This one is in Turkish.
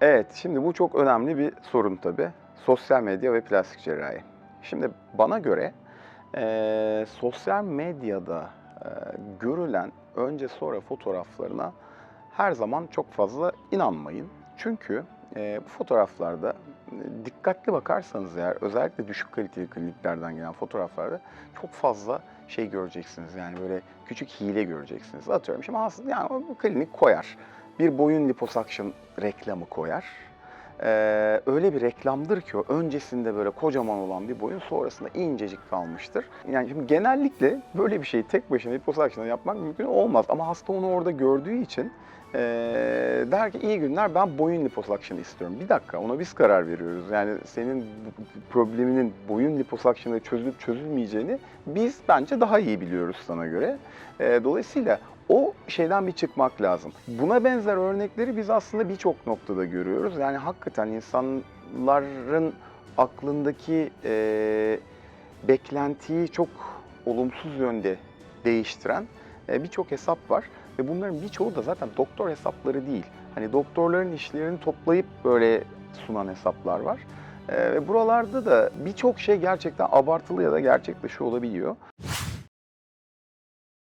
Evet, şimdi bu çok önemli bir sorun tabii. Sosyal medya ve plastik cerrahi. Şimdi bana göre eee, sosyal medyada eee, görülen önce sonra fotoğraflarına her zaman çok fazla inanmayın. Çünkü eee, bu fotoğraflarda e, dikkatli bakarsanız eğer özellikle düşük kaliteli kliniklerden gelen fotoğraflarda çok fazla şey göreceksiniz. Yani böyle küçük hile göreceksiniz. Atıyorum şimdi aslında yani o klinik koyar. Bir boyun liposuction reklamı koyar. Ee, öyle bir reklamdır ki o öncesinde böyle kocaman olan bir boyun sonrasında incecik kalmıştır. Yani şimdi genellikle böyle bir şeyi tek başına liposuction'la yapmak mümkün olmaz. Ama hasta onu orada gördüğü için ee, der ki iyi günler ben boyun liposuction istiyorum. Bir dakika ona biz karar veriyoruz. Yani senin probleminin boyun liposuction'la çözülüp çözülmeyeceğini biz bence daha iyi biliyoruz sana göre. Ee, dolayısıyla o şeyden bir çıkmak lazım. Buna benzer örnekleri biz aslında birçok noktada görüyoruz. Yani hakikaten insanların aklındaki e, beklentiyi çok olumsuz yönde değiştiren e, birçok hesap var. Ve bunların birçoğu da zaten doktor hesapları değil. Hani doktorların işlerini toplayıp böyle sunan hesaplar var. Ve buralarda da birçok şey gerçekten abartılı ya da gerçekleşiyor olabiliyor.